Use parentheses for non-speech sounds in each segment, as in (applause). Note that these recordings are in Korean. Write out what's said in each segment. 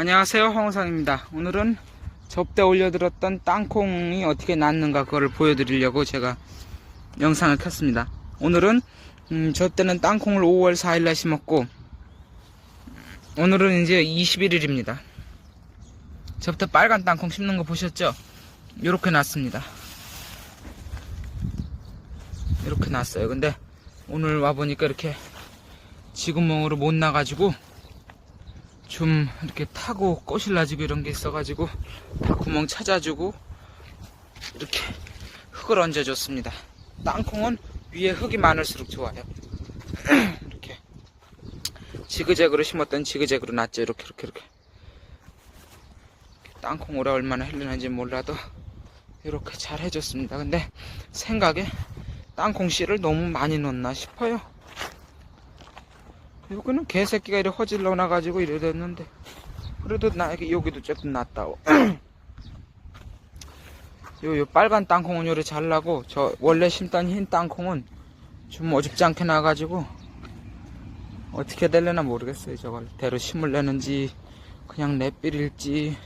안녕하세요 황우상입니다. 오늘은 접대 올려드렸던 땅콩이 어떻게 났는가 그거를 보여드리려고 제가 영상을 켰습니다. 오늘은 음, 접대는 땅콩을 5월 4일날 심었고 오늘은 이제 21일입니다. 접대 빨간 땅콩 심는 거 보셨죠? 이렇게 났습니다. 이렇게 났어요. 근데 오늘 와보니까 이렇게 지구멍으로 못 나가지고 좀 이렇게 타고 꼬실라지고 이런 게 있어가지고 다 구멍 찾아주고 이렇게 흙을 얹어줬습니다. 땅콩은 위에 흙이 많을수록 좋아요. (clears throat) 이렇게 지그재그로 심었던 지그재그로 났죠. 이렇게 이렇게 이렇게 땅콩 오래 얼마나 흘리는지 몰라도 이렇게 잘 해줬습니다. 근데 생각에 땅콩 씨를 너무 많이 넣었나 싶어요. 여기는 개새끼가 이렇게 허질러 나가지고 이래 됐는데. 그래도 나 여기 여기도 조금 낫다고. (clears throat) 요, 요 빨간 땅콩은 요래 잘 나고 저 원래 심던 흰 땅콩은 좀 어줍지 않게 나가지고 어떻게 될려나 모르겠어요. 저걸 대로 심을래는지 그냥 내삘일지.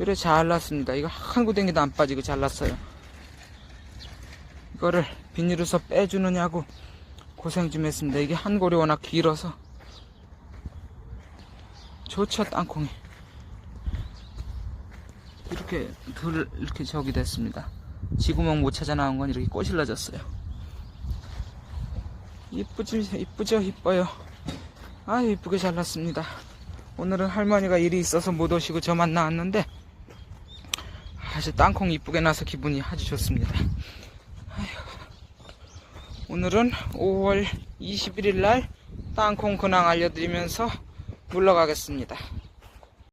요래 잘 났습니다. 이거 한 구덩이도 안 빠지고 잘 났어요. 이거를 비닐에서 빼주느냐고 고생 좀 했습니다. 이게 한 골이 워낙 길어서 좋죠 땅콩이 이렇게 둘 이렇게 저기 됐습니다. 지구멍 못 찾아 나온 건 이렇게 꼬실러졌어요. 이쁘지 이쁘죠 이뻐요. 아 이쁘게 잘났습니다. 오늘은 할머니가 일이 있어서 못 오시고 저만 나왔는데 아주 땅콩 이쁘게 나서 기분이 아주 좋습니다. 오늘은 5월 21일 날 땅콩 근황 알려드리면서 물러가겠습니다.